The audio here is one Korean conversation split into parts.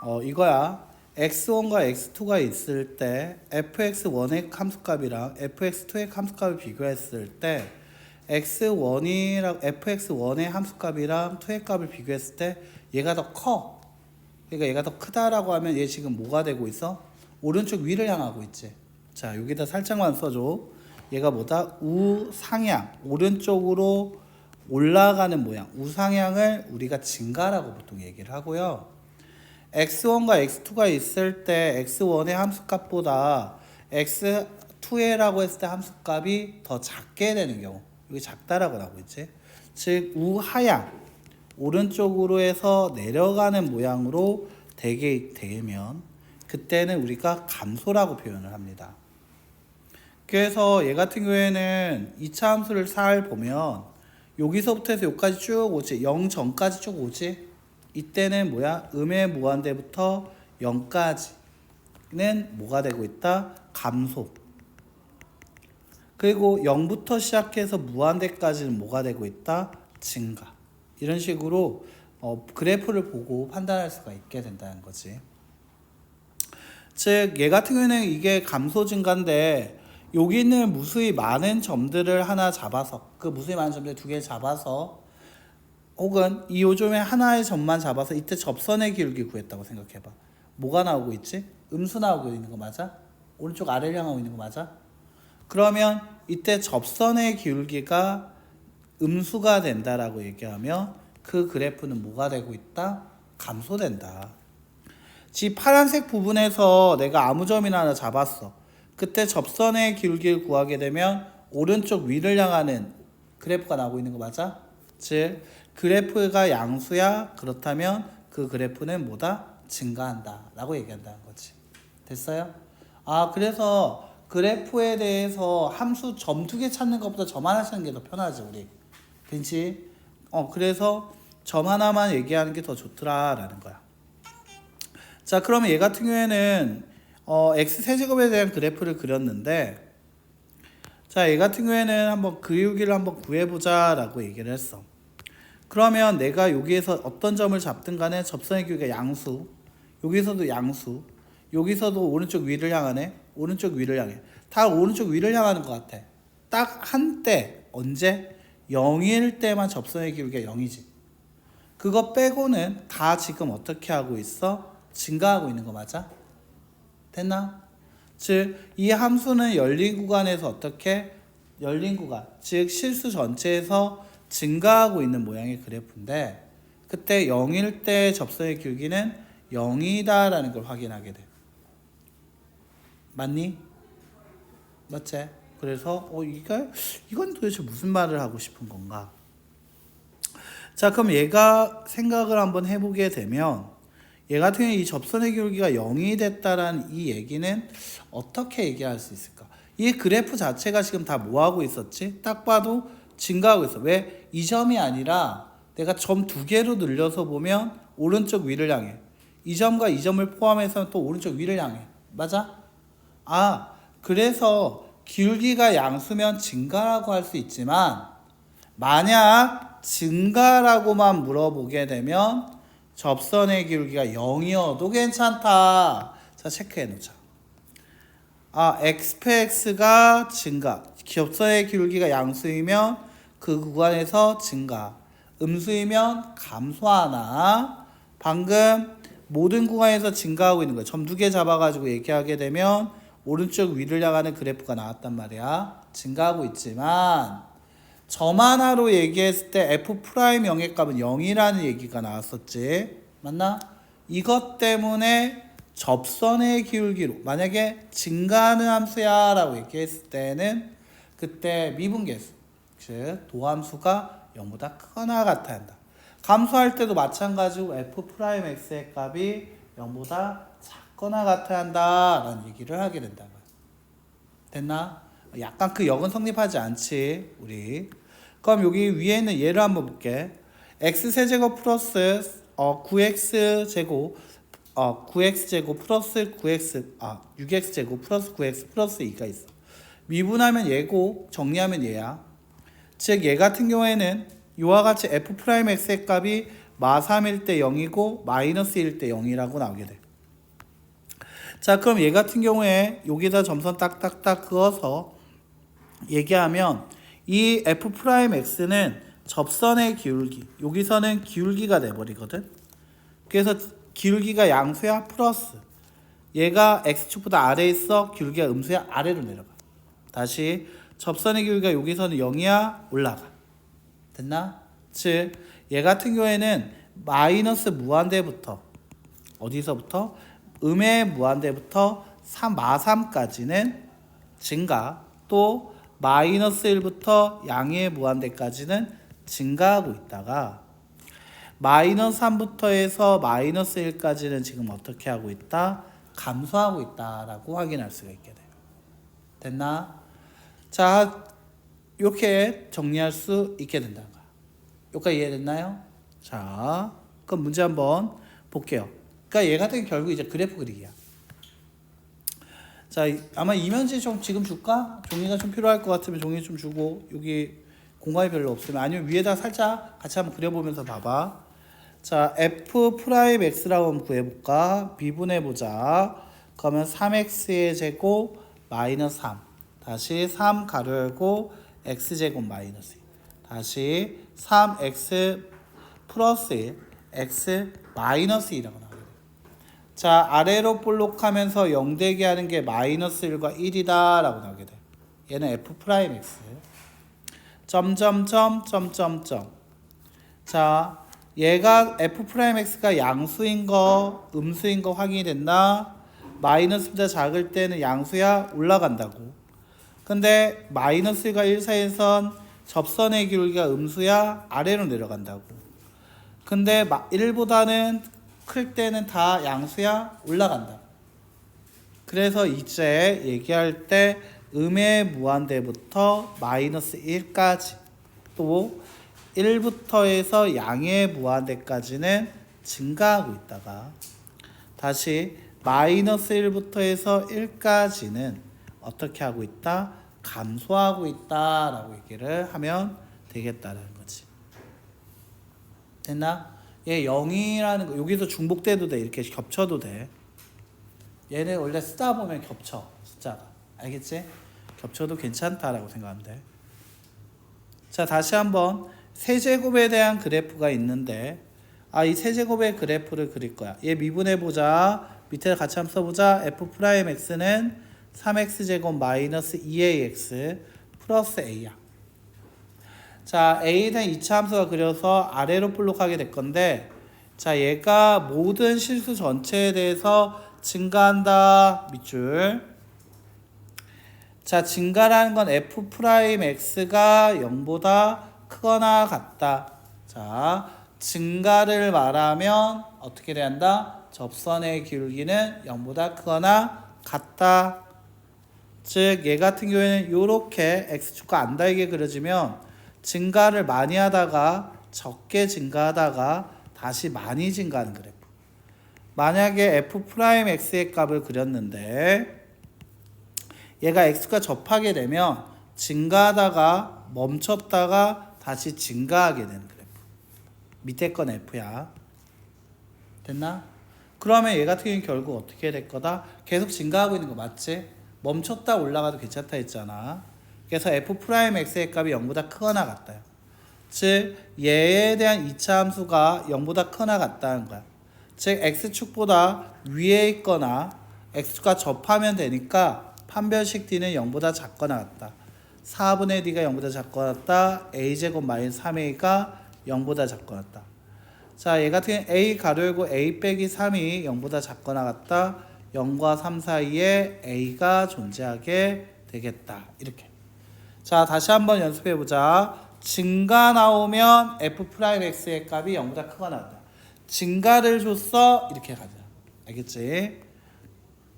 어 이거야. x1과 x2가 있을 때 fx1의 함수값이랑 fx2의 함수값을 비교했을 때 x1이랑 fx1의 함수값이랑 2의 값을 비교했을 때 얘가 더 커. 그러니까 얘가 더 크다라고 하면 얘 지금 뭐가 되고 있어? 오른쪽 위를 향하고 있지. 자, 여기다 살짝만 써줘. 얘가 뭐다? 우상향. 오른쪽으로 올라가는 모양. 우상향을 우리가 증가라고 보통 얘기를 하고요. X1과 x2가 있을 때 x1의 함수값보다 x2의라고 했을 때 함수값이 더 작게 되는 경우. 여기 작다라고 나오고 있지. 즉 우하향. 오른쪽으로 해서 내려가는 모양으로 되게 되면 그때는 우리가 감소라고 표현을 합니다. 그래서 얘 같은 경우에는 2차 함수를 살 보면 여기서부터 해서 여기까지 쭉 오지 0 전까지 쭉 오지 이때는 뭐야? 음의 무한대부터 0까지는 뭐가 되고 있다? 감소. 그리고 0부터 시작해서 무한대까지는 뭐가 되고 있다? 증가. 이런 식으로 어, 그래프를 보고 판단할 수가 있게 된다는 거지. 즉 얘 같은 경우에는 이게 감소 증가인데 여기 있는 무수히 많은 점들을 하나 잡아서 그 무수히 많은 점들 두 개 잡아서 혹은 이 요점의 하나의 점만 잡아서 이때 접선의 기울기 구했다고 생각해봐. 뭐가 나오고 있지? 음수 나오고 있는 거 맞아? 오른쪽 아래를 향하고 있는 거 맞아? 그러면 이때 접선의 기울기가 음수가 된다라고 얘기하면 그 그래프는 뭐가 되고 있다? 감소된다. 지 파란색 부분에서 내가 아무 점이나 하나 잡았어. 그때 접선의 기울기를 구하게 되면 오른쪽 위를 향하는 그래프가 나오고 있는 거 맞아? 즉 그래프가 양수야. 그렇다면 그 그래프는 뭐다? 증가한다 라고 얘기한다는 거지. 됐어요? 아 그래서 그래프에 대해서 함수 점 두 개 찾는 것보다 점 하나 찾는 게 더 편하지 우리. 괜지? 어 그래서 점 하나만 얘기하는 게 더 좋더라 라는 거야. 자 그러면 얘 같은 경우에는 어, x 세제곱에 대한 그래프를 그렸는데 자, 얘 같은 경우에는 한번 그리우기를 한번 구해보자 라고 얘기를 했어. 그러면 내가 여기에서 어떤 점을 잡든 간에 접선의 기울기가 양수, 여기서도 양수, 여기서도 오른쪽 위를 향하네, 오른쪽 위를 향해. 다 오른쪽 위를 향하는 것 같아. 딱 한때 언제 0일 때만 접선의 기울기가 0이지. 그거 빼고는 다 지금 어떻게 하고 있어? 증가하고 있는 거 맞아? 됐나? 즉, 이 함수는 열린 구간에서 어떻게? 열린 구간, 즉 실수 전체에서 증가하고 있는 모양의 그래프인데 그때 0일 때 접선의 기울기는 0이다라는 걸 확인하게 돼. 맞니? 맞지? 그래서 어 이거 이건 도대체 무슨 말을 하고 싶은 건가? 자, 그럼 얘가 생각을 한번 해보게 되면 얘 같은 경우에 이 접선의 기울기가 0이 됐다라는 이 얘기는 어떻게 얘기할 수 있을까? 이 그래프 자체가 지금 다 뭐 하고 있었지? 딱 봐도 증가하고 있어. 왜? 이 점이 아니라 내가 점 두 개로 늘려서 보면 오른쪽 위를 향해. 이 점과 이 점을 포함해서 또 오른쪽 위를 향해. 맞아? 아, 그래서 기울기가 양수면 증가라고 할 수 있지만 만약 증가라고만 물어보게 되면 접선의 기울기가 0이어도 괜찮다. 자, 체크해 놓자. 아, xpx가 증가. 접선의 기울기가 양수이면 그 구간에서 증가. 음수이면 감소하나. 방금 모든 구간에서 증가하고 있는 거야. 점두 개 잡아가지고 얘기하게 되면 오른쪽 위를 향하는 그래프가 나왔단 말이야. 증가하고 있지만 점 하나로 얘기했을 때 f 프라임 영의값은 0이라는 얘기가 나왔었지. 맞나? 이것 때문에 접선의 기울기로 만약에 증가하는 함수야라고 얘기했을 때는 그때 미분계수 즉 도함수가 0보다 크거나 같아야 한다. 감소할 때도 마찬가지로 f 프라임 x의 값이 0보다 작거나 같아야 한다라는 얘기를 하게 된다. 됐나? 약간 그 역은 성립하지 않지 우리. 그럼 여기 위에 있는 예를 한번 볼게. x 세제곱 플러스 어 9x 제곱 어 9x 제곱 플러스 9x 아 6x 제곱 플러스 9x 플러스 2가 있어. 미분하면 얘고 정리하면 얘야. 즉 얘 같은 경우에는 이와 같이 f 프라임 x의 값이 마 3일 때 0이고 마이너스 1일 때 0이라고 나오게 돼. 자, 그럼 얘 같은 경우에 여기다 점선 딱딱딱 그어서 얘기하면 이 f 프라임 x는 접선의 기울기. 여기서는 기울기가 돼 버리거든. 그래서 기울기가 양수야 플러스. 얘가 x축보다 아래에 있어 기울기가 음수야 아래로 내려가. 다시 접선의 기울기가 여기서는 0이야 올라가. 됐나? 즉, 얘 같은 경우에는 마이너스 무한대부터 어디서부터? 음의 무한대부터 3, 마3까지는 증가 또 마이너스 1부터 양의 무한대까지는 증가하고 있다가 마이너스 3부터 해서 마이너스 1까지는 지금 어떻게 하고 있다? 감소하고 있다라고 확인할 수가 있게 돼요. 됐나? 자, 이렇게 정리할 수 있게 된다는 거야. 여기까지 이해됐나요? 자, 그럼 문제 한번 볼게요. 그러니까 얘 같은 게 결국 이제 그래프 그리기야. 자, 이- 아마 이면지 좀 지금 줄까? 종이가 좀 필요할 것 같으면 종이 좀 주고 여기 공간이 별로 없으면 아니면 위에다 살짝 같이 한번 그려보면서 봐봐. 자, f 프라임 x라고 한번 구해볼까? 미분해 보자. 그러면 3x의 제곱 마이너스 3. 다시 3 가로 열고 x 제곱 마이너스 2. 다시 3x 플러스 1, x 마이너스 2라고 나와요. 자, 아래로 볼록하면서 0 되게 하는 게 마이너스 1과 1이다 라고 나오게 돼. 얘는 f 프라임 x. 점점점 점점점. 자, 얘가 f 프라임 x가 양수인 거, 음수인 거 확인이 됐나? 마이너스보다 작을 때는 양수야 올라간다고. 근데 마이너스가 1 사이에선 접선의 기울기가 음수야 아래로 내려간다고. 근데 1보다는 클 때는 다 양수야 올라간다. 그래서 이제 얘기할 때 음의 무한대부터 마이너스 1까지 또 1부터 해서 양의 무한대까지는 증가하고 있다가 다시 마이너스 1부터 해서 1까지는 어떻게 하고 있다? 감소하고 있다 라고 얘기를 하면 되겠다라는 거지. 됐나? 얘 0이라는 거 여기서 중복돼도 돼 이렇게 겹쳐도 돼. 얘는 원래 쓰다 보면 겹쳐 숫자가 알겠지? 겹쳐도 괜찮다라고 생각하면 돼. 자 다시 한번 세제곱에 대한 그래프가 있는데 아 이 세제곱의 그래프를 그릴 거야. 얘 미분해 보자. 밑에 같이 한번 써보자. f 프라임 x는 3x 제곱 마이너스 2ax 플러스 a야. 자 대한 2차 함수가 그려서 아래로 볼록하게 될 건데 자 얘가 모든 실수 전체에 대해서 증가한다 밑줄. 자 증가라는 건 f 프라임 x가 0보다 크거나 같다. 자 증가를 말하면 어떻게 돼야 한다? 접선의 기울기는 0보다 크거나 같다 즉 얘 같은 경우에는 이렇게 x축과 안 달게 그려지면 증가를 많이 하다가 적게 증가하다가 다시 많이 증가하는 그래프. 만약에 f 프라임 x의 값을 그렸는데 얘가 x가 접하게 되면 증가하다가 멈췄다가 다시 증가하게 되는 그래프. 밑에 건 f야. 됐나? 그러면 얘 같은 경우는 결국 어떻게 될 거다? 계속 증가하고 있는 거 맞지? 멈췄다 올라가도 괜찮다 했잖아. 그래서 f 프라임 x의 값이 0보다 크거나 같다요. 즉 얘에 대한 2차 함수가 0보다 크거나 같다는 거야. 즉 x축보다 위에 있거나 x가 접하면 되니까 판별식 d는 0보다 작거나 같다. 4분의 d가 0보다 작거나 같다. a제곱 마이너스 3a가 0보다 작거나 같다. 자, 얘 같은 경우 a 가로 열고 a 빼기 3이 0보다 작거나 같다. 0과 3 사이에 a가 존재하게 되겠다. 이렇게. 자, 다시 한번 연습해 보자. 증가 나오면 f 프라임 x의 값이 0보다 크거나 같다. 증가를 줬어. 이렇게 가자. 알겠지?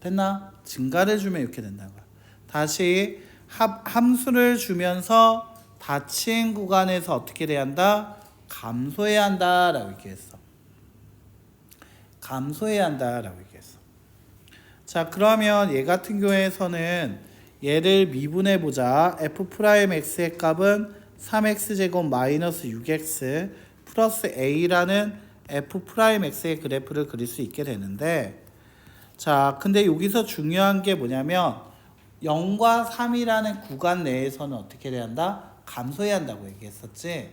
됐나? 증가를 주면 이렇게 거야. 다시 합, 함수를 주면서 닫힌 구간에서 어떻게 돼야 한다? 감소해야 한다라고 얘기했어. 감소해야 한다라고 얘기했어. 자, 그러면 얘 같은 경우에서는 얘를 미분해 보자. f 프라임 x의 값은 3x 제곱 마이너스 6x 플러스 a라는 f 프라임 x의 그래프를 그릴 수 있게 되는데 자, 근데 여기서 중요한 게 뭐냐면 0과 3이라는 구간 내에서는 어떻게 돼야 한다? 감소해야 한다고 얘기했었지.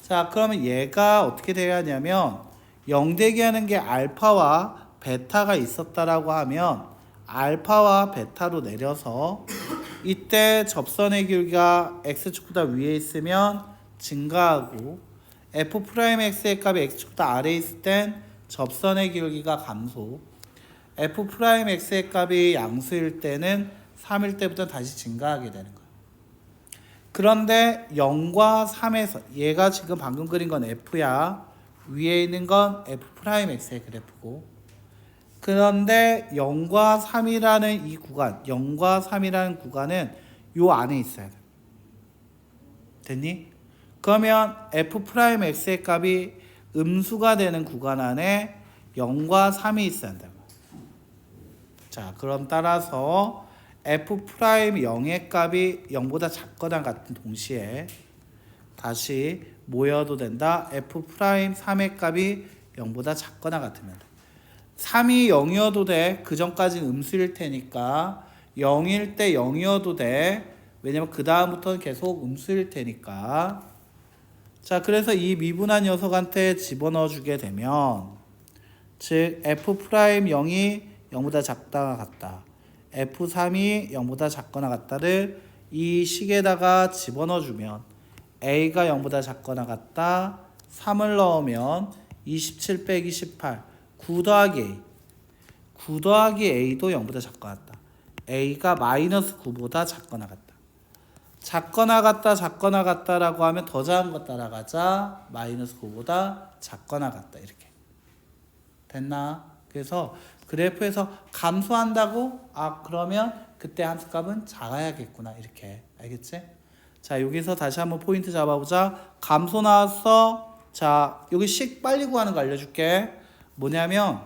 자, 그러면 얘가 어떻게 돼야 하냐면 0 되게 하는 게 알파와 베타가 있었다라고 하면 알파와 베타로 내려서 이때 접선의 길이가 x축보다 위에 있으면 증가하고 f 프라임 x의 값이 x축보다 아래에 있을 땐 접선의 길이가 감소 f 프라임 x의 값이 양수일 때는 3일 때부터 다시 증가하게 되는 거예요. 그런데 0과 3에서 얘가 지금 방금 그린 건 f야. 위에 있는 건 f 프라임 x의 그래프고 그런데 0과 3이라는 이 구간, 0과 3이라는 구간은 요 안에 있어야 돼. 됐니? 그러면 f 프라임 x의 값이 음수가 되는 구간 안에 0과 3이 있어야 한다. 자, 그럼 따라서 f 프라임 0의 값이 0보다 작거나 같은 동시에 다시 모여도 된다. f 프라임 3의 값이 0보다 작거나 같으면 돼. 3이 0이어도 돼. 그 전까지는 음수일 테니까 0일 때 0이어도 돼. 왜냐면 그 다음부터는 계속 음수일 테니까. 자, 그래서 이 미분한 녀석한테 집어넣어 주게 되면 즉 f 프라임 0이 0보다 작다가 같다. f3이 0보다 작거나 같다를 이 식에다가 집어넣어 주면 a가 0보다 작거나 같다. 3을 넣으면 27 빼기 18 9 더하기 a. 9 더하기 a도 0보다 작거나 같다. a가 마이너스 9보다 작거나 같다. 작거나 같다 작거나 같다라고 하면 더 작은 거 따라가자. 마이너스 9보다 작거나 같다. 이렇게. 됐나? 그래서 그래프에서 감소한다고? 아 그러면 그때 함수값은 작아야겠구나. 이렇게. 알겠지? 자 여기서 다시 한번 포인트 잡아보자. 감소 나왔어? 자 여기 식 빨리 구하는 거 알려줄게 뭐냐면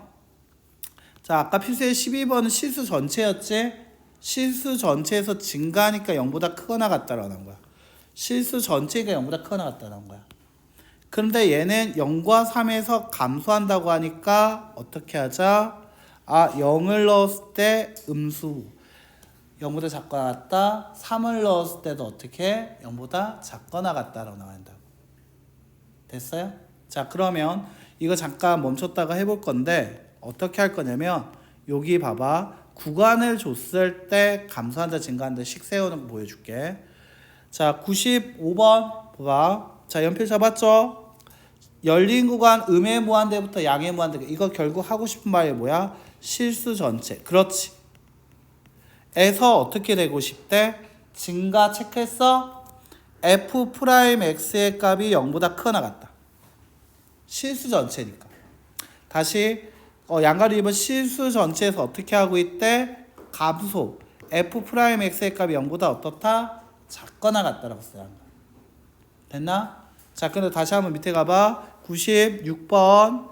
자 아까 필수의 12번은 실수 전체였지 실수 전체에서 증가하니까 0보다 크거나 같다라는 거야 실수 전체가 0보다 크거나 같다는 거야 그런데 얘는 0과 3에서 감소한다고 하니까 어떻게 하자? 아, 0을 넣었을 때 음수 0보다 작거나 같다. 3을 넣었을 때도 어떻게? 0보다 작거나 같다라고 나온다고. 됐어요? 자, 그러면 이거 잠깐 멈췄다가 해볼 건데 어떻게 할 거냐면 여기 봐봐. 구간을 줬을 때 감소한다 증가한다 식 세우는 거 보여줄게. 자, 95번 봐봐. 자, 연필 잡았죠? 열린 구간 음의 무한대부터 양의 무한대 이거 결국 하고 싶은 말이 뭐야? 실수 전체. 그렇지. 에서 어떻게 되고 싶대? 증가 체크했어? f 프라임 x의 값이 0보다 크거나 같다. 실수 전체니까. 다시 어, 양가로 입은 실수 전체에서 어떻게 하고 있대? 감소. f 프라임 x의 값이 0보다 어떻다? 작거나 같다라고 한다. 됐나? 자, 근데 다시 한번 밑에 가봐. 96번.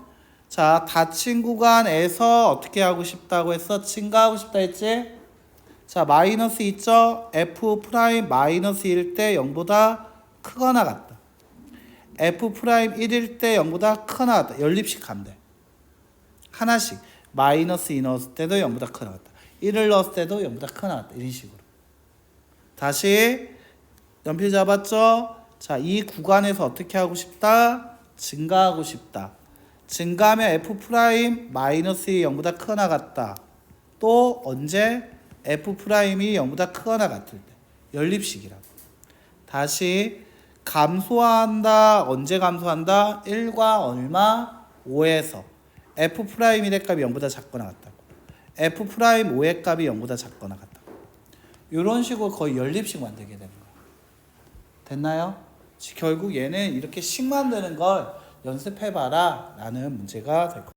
자, 닫힌 구간에서 어떻게 하고 싶다고 했어? 증가하고 싶다 했지? 자, 마이너스 있죠? f 프라임 마이너스 1일 때 0보다 크거나 같다. F 프라임 1일 때 0보다 크거나 같다. 연립식 간대. 하나씩. 마이너스 2 넣었을 때도 0보다 크거나 같다. 1을 넣었을 때도 0보다 크거나 같다. 이런 식으로. 다시 연필 잡았죠? 자, 이 구간에서 어떻게 하고 싶다? 증가하고 싶다. 증가하면 f 프라임 마이너스 2 0보다 크거나 같다. 또 언제 f 프라임이 0보다 크거나 같을 때 연립식이라고. 다시 감소한다. 언제 감소한다? 1과 얼마? 5에서 f 프라임 1의 값이 0보다 작거나 같다고. f 프라임 5의 값이 0보다 작거나 같다고. 이런 식으로 거의 연립식 만들게 되는 거야. 됐나요? 결국 얘는 이렇게 식 만드는 걸 연습해봐라 라는 문제가 될 거예요.